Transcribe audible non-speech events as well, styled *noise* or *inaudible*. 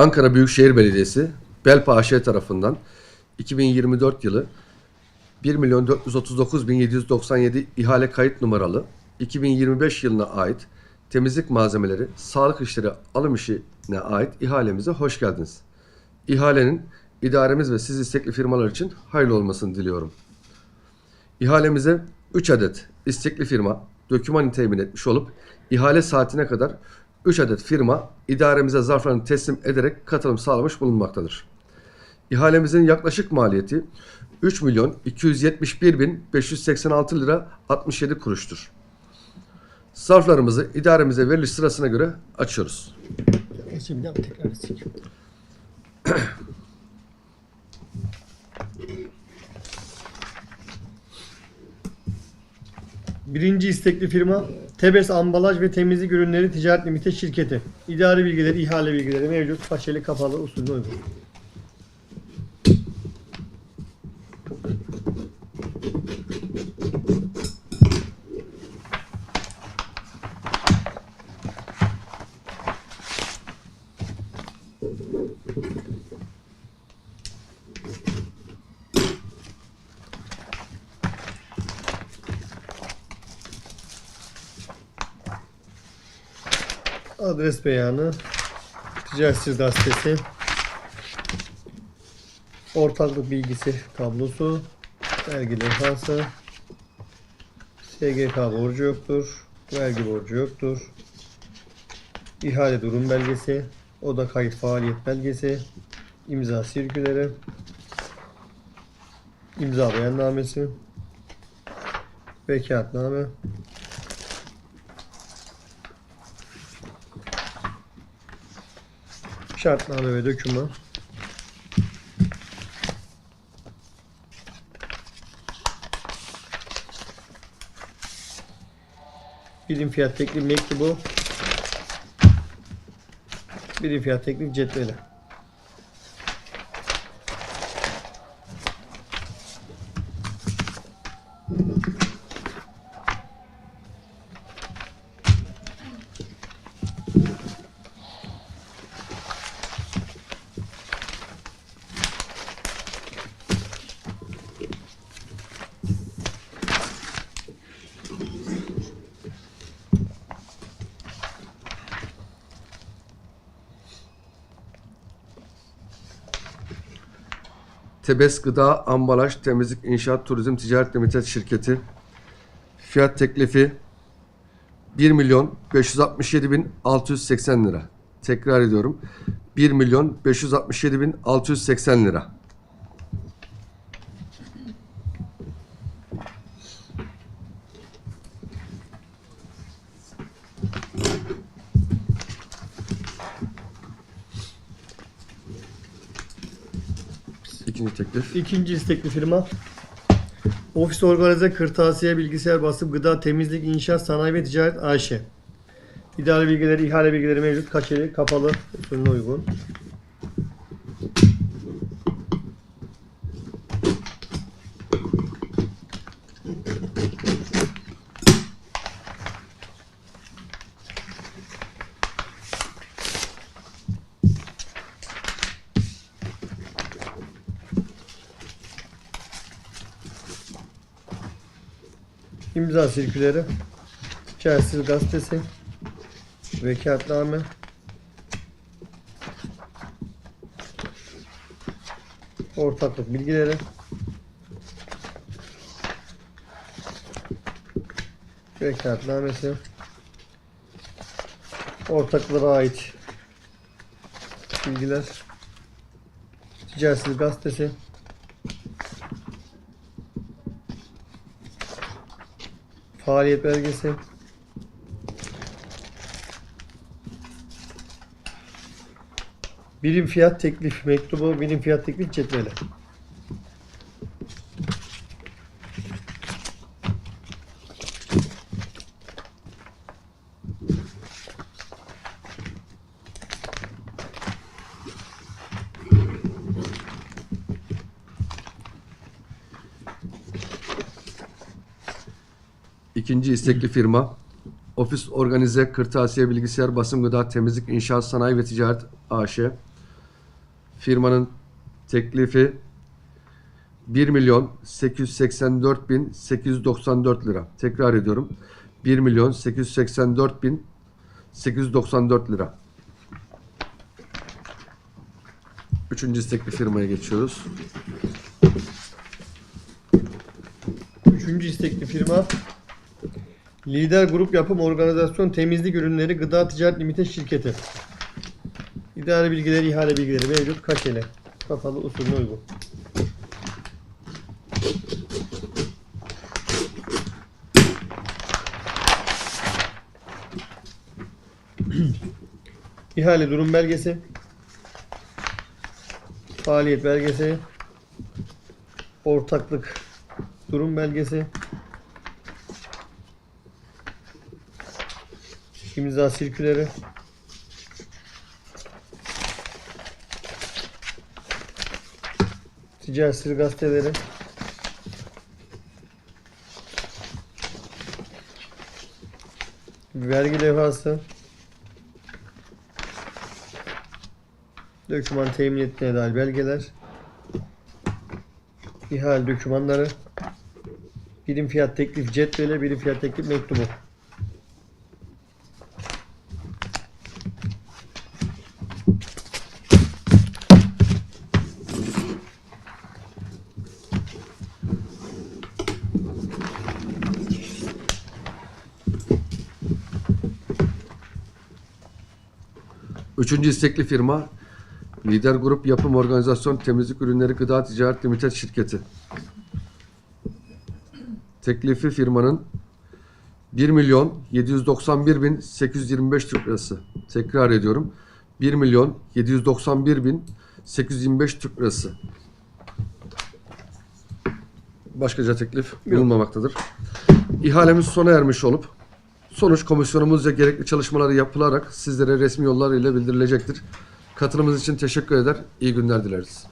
Ankara Büyükşehir Belediyesi Belpa AŞ tarafından 2024 yılı 1 milyon 439 bin 797 ihale kayıt numaralı 2025 yılına ait temizlik malzemeleri sağlık işleri alım işine ait ihalemize hoş geldiniz. İhalenin idaremiz ve siz istekli firmalar için hayırlı olmasını diliyorum. İhalemize 3 adet istekli firma dokümanı temin etmiş olup ihale saatine kadar 3 adet firma idaremize zarflarını teslim ederek katılım sağlamış bulunmaktadır. İhalemizin yaklaşık maliyeti 3 milyon 271 bin 586 lira 67 kuruştur. Zarflarımızı idaremize veriliş sırasına göre açıyoruz. Birinci istekli firma Tebes Ambalaj ve Temizlik Ürünleri Ticaret Limite Şirketi. İdari bilgileri, ihale bilgileri mevcut. Façeli kapalı usulüne uygun. Adres beyanı, ticaret sır gazetesi, ortaklık bilgisi tablosu, vergi levhası, SGK borcu yoktur, vergi borcu yoktur, ihale durum belgesi, oda kayıt faaliyet belgesi, imza sirküleri, imza beyannamesi, vekaletname, Şartname ve döküman. Birim fiyat teklif mektubu. Birim fiyat teklif cetveli. Tebes Gıda, Ambalaj, Temizlik, İnşaat, Turizm, Ticaret Limited Şirketi fiyat teklifi 1 milyon 567 bin 680 lira. Tekrar ediyorum. 1 milyon 567 bin 680 lira. İkinci teklif. İkinci istekli firma Ofis Organize Kırtasiye Bilgisayar Basım Gıda Temizlik İnşaat Sanayi ve Ticaret AŞ. İdare bilgileri, ihale bilgileri mevcut. Kaçeli, kapalı, usulüne uygun. İmza sirküleri, Chelsea gazetesi, vekaletname, ortaklık bilgileri, vekaletnamesi, ortaklara ait bilgiler, Ticaret gazetesi, Faaliyet belgesi. Birim fiyat teklif mektubu, birim fiyat teklif cetveli. İkinci istekli firma Ofis Organize Kırtasiye Bilgisayar Basım Gıda Temizlik İnşaat Sanayi ve Ticaret AŞ firmanın teklifi 1 milyon 884 bin 894 lira. Tekrar ediyorum. 1 milyon 884 bin 894 lira. Üçüncü istekli firmaya geçiyoruz. Üçüncü istekli firma Lider Grup Yapım Organizasyon Temizlik Ürünleri Gıda Ticaret Limited Şirketi. İdare bilgileri, ihale bilgileri mevcut. Kaçeli. Kapalı usulüne uygun. *clears throat* İhale durum belgesi. Faaliyet belgesi. Ortaklık durum belgesi. İmza sirküleri. Ticaret sır gazeteleri. Vergi levhası. Döküman temin etmeye dair belgeler. İhale dokümanları. Birim fiyat teklif cetveli, birim fiyat teklif mektubu. Üçüncü istekli firma Lider Grup Yapım Organizasyon Temizlik Ürünleri Gıda Ticaret Limited Şirketi. Teklifi firmanın 1 milyon 791 bin 825 Türk lirası. Tekrar ediyorum. 1 milyon 791 bin 825 Türk lirası. Başkaca teklif bulunmamaktadır. İhalemiz sona ermiş olup sonuç komisyonumuzca gerekli çalışmaları yapılarak sizlere resmi yollar ile bildirilecektir. Katılımınız için teşekkür eder. İyi günler dileriz.